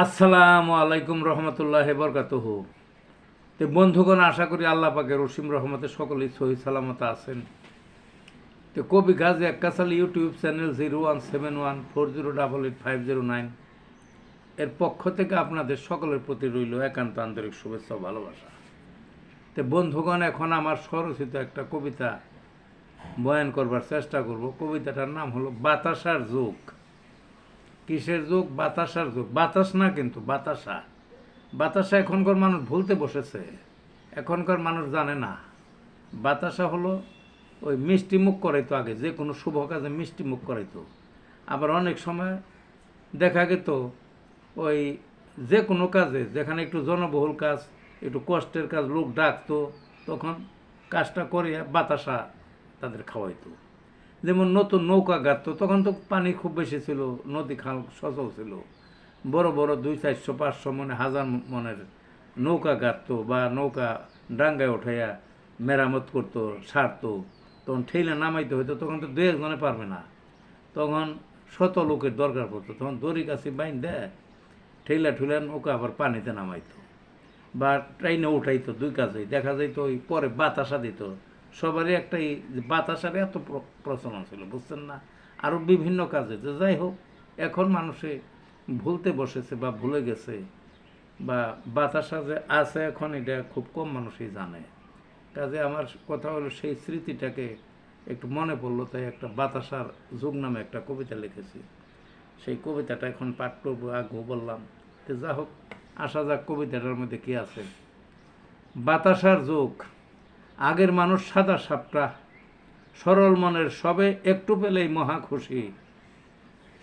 আসসালামু আলাইকুম রহমতুল্লাহ বরকাতহ। তো বন্ধুগণ, আশা করি আল্লাহ পাকের রসিম রহমতে সকলেই সহি সালামত আছেন। তো কবি Gazi একাসাল YouTube channel zero one seven one four zero double eight five zero nine এর পক্ষ থেকে আপনাদের সকলের প্রতি রইল একান্ত আন্তরিক শুভেচ্ছা ভালোবাসা। তো বন্ধুগণ, এখন আমার স্বরচিত একটা কবিতা বয়ান করবার চেষ্টা করব। কবিতাটার নাম হলো বাতাসার যুগ। কিসের যুগ? বাতাসার যুগ। বাতাস না কিন্তু, বাতাসা। বাতাসা এখনকার মানুষ ভুলতে বসেছে। এখনকার মানুষ জানে না। বাতাসা হলো ওই মিষ্টি মুখ করাইতো আগে, যে কোনো শুভ কাজে মিষ্টি মুখ করাইতো। আবার অনেক সময় দেখা গেত ওই যে কোনো কাজে, যেখানে একটু জনবহুল কাজ, একটু কষ্টের কাজ, লোক ডাকতো, তখন কাজটা করিয়া বাতাসা তাদের খাওয়াইতো। যেমন নতুন নৌকা গাঁথতো, তখন তো পানি খুব বেশি ছিল, নদী খাল সচল ছিল। বড় বড় দুই চারশো, পাঁচশো মনে, হাজার মনের নৌকা গাঁথতো বা নৌকা ডাঙ্গায় উঠাইয়া মেরামত করতো, সারতো। তখন ঠেলে নামাইতে হইতো, তখন তো দু একজনে পারবে না। তখন শত লোকের দরকার পড়তো, তখন দড়ি কাছে বাইন দেয় ঠেলা ঠুলা নৌকা আবার পানিতে নামাইতো। বা ট্রেনে উঠাইতো, দুই কাজেই দেখা যাইতো ওই পরে বাতাসা দিত। সবারই একটাই বাতাসার এত প্রচলন ছিল, বুঝছেন না? আরও বিভিন্ন কাজে, যে যাই হোক, এখন মানুষে ভুলতে বসেছে বা ভুলে গেছে বা বাতাসা যে আছে এখন, এটা খুব কম মানুষই জানে। কাজে আমার কথা হলো, সেই স্মৃতিটাকে একটু মনে পড়ল, তাই একটা বাতাসার যুগ নামে একটা কবিতা লিখেছি। সেই কবিতাটা এখন পাঠ করব আগ্রহ বললাম। তো যা হোক, আসা যাক কবিতাটার মধ্যে কি আছে। বাতাসার যুগ। আগের মানুষ সাদা সাপটা। সরল মনের সবে একটু পেলেই মহা খুশি।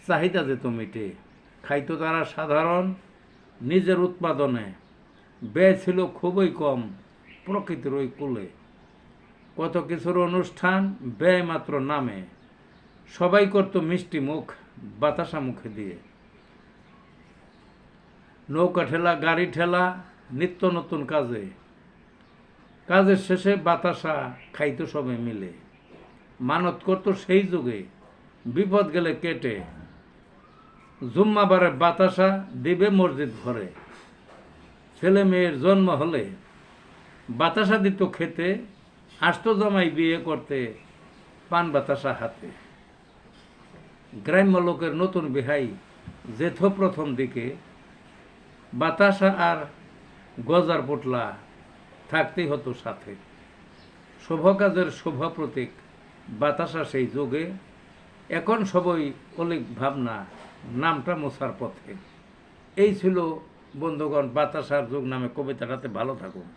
চাহিদা যেত মিটে খাইতো তারা সাধারণ, নিজের উৎপাদনে। ব্যয় ছিল খুবই কম, প্রকৃতির ওই কুলে। কত কিছুর অনুষ্ঠান, ব্যয় মাত্র নামে। সবাই করত মিষ্টি মুখ, বাতাসা মুখে দিয়ে। নৌকা ঠেলা, গাড়ি ঠেলা, নিত্য নতুন কাজে। কাজের শেষে বাতাসা খাইতো সবে মিলে। মানত করতো সেই যুগে, বিপদ গেলে কেটে। জুম্মাবারে বাতাসা দিবে মসজিদ ঘরে। ছেলে মেয়ের জন্ম হলে বাতাসা দিত খেতে, আসতো জামাই বিয়ে করতে, পান বাতাসা হাতে। গ্রাম্য লোকের নতুন বিহাই জেঠো প্রথম দিকে। বাতাসা আর গজার পোটলা থাকতেই হতো সাথে। শুভ কাজের শুভ প্রতীক, বাতাসা সেই যুগে। এখন সবই অলিক ভাবনা, নামটা মোছার পথে। এই ছিল বন্ধুগণ, বাতাসার যুগ নামে কবিতাটাতে ভালো থাকুন।